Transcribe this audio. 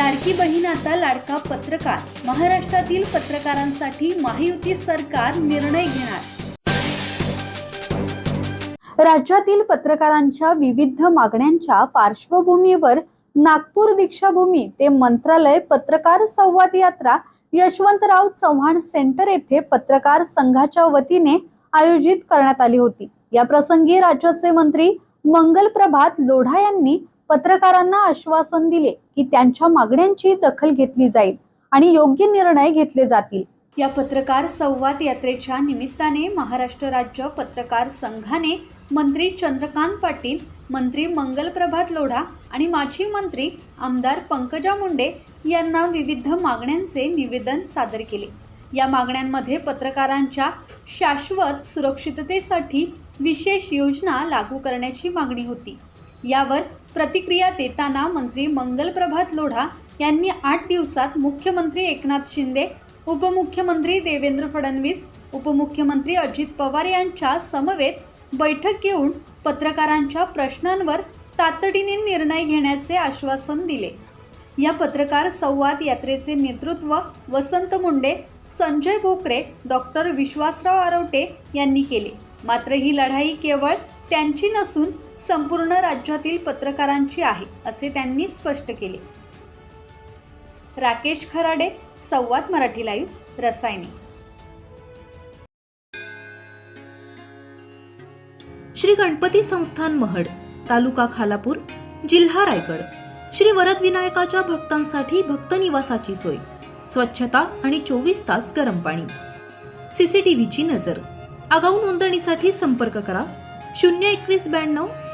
लाडकी बहीण आता लाडका पत्रकार. महाराष्ट्रातील पत्रकारांसाठी महायुती सरकार निर्णय घेणार. राज्यातील पत्रकारांच्या विविध मागण्यांच्या पार्श्वभूमीवर नागपूर दीक्षाभूमी ते मंत्रालय पत्रकार संवाद यात्रा यशवंतराव चव्हाण सेंटर येथे पत्रकार संघाच्या वतीने आयोजित करण्यात आली होती. या प्रसंगी राज्याचे मंत्री मंगल प्रभात लोढा यांनी पत्रकारांना आश्वासन दिले की त्यांच्या मागण्यांची दखल घेतली जाईल आणि योग्य निर्णय घेतले जातील. या पत्रकार संवाद यात्रेच्या निमित्ताने महाराष्ट्र राज्य पत्रकार संघाने मंत्री चंद्रकांत पाटील मंत्री मंगल प्रभात लोढा आणि माजी मंत्री आमदार पंकजा मुंडे यांना विविध मागण्यांचे निवेदन सादर केले. या मागण्यांमध्ये पत्रकारांच्या शाश्वत सुरक्षिततेसाठी विशेष योजना लागू करण्याची मागणी होती. यावर प्रतिक्रिया देताना मंत्री मंगल प्रभात लोढा यांनी आठ दिवसात मुख्यमंत्री एकनाथ शिंदे उपमुख्यमंत्री देवेंद्र फडणवीस उपमुख्यमंत्री अजित पवार यांच्या समवेत बैठक घेऊन पत्रकारांच्या प्रश्नांवर तातडीने निर्णय घेण्याचे आश्वासन दिले. या पत्रकार संवाद यात्रेचे नेतृत्व वसंत मुंडे संजय भोकरे डॉक्टर विश्वासराव आरवटे यांनी केले. मात्र ही लढाई केवळ त्यांची नसून संपूर्ण राज्यातील पत्रकारांची आहे असे त्यांनी स्पष्ट केले. राकेश खराडे संवाद मराठी लाईव्ह रसायने. श्री गणपती संस्थान महड तालुका खालापूर जिल्हा रायगड. श्री वरद विनायकाच्या भक्तांसाठी भक्त निवासाची सोय स्वच्छता आणि चोवीस तास गरम पाणी. सीसीटीव्हीची नजर. आगाऊ नोंदणीसाठी संपर्क करा शून्य एकवीस ब्याण्णव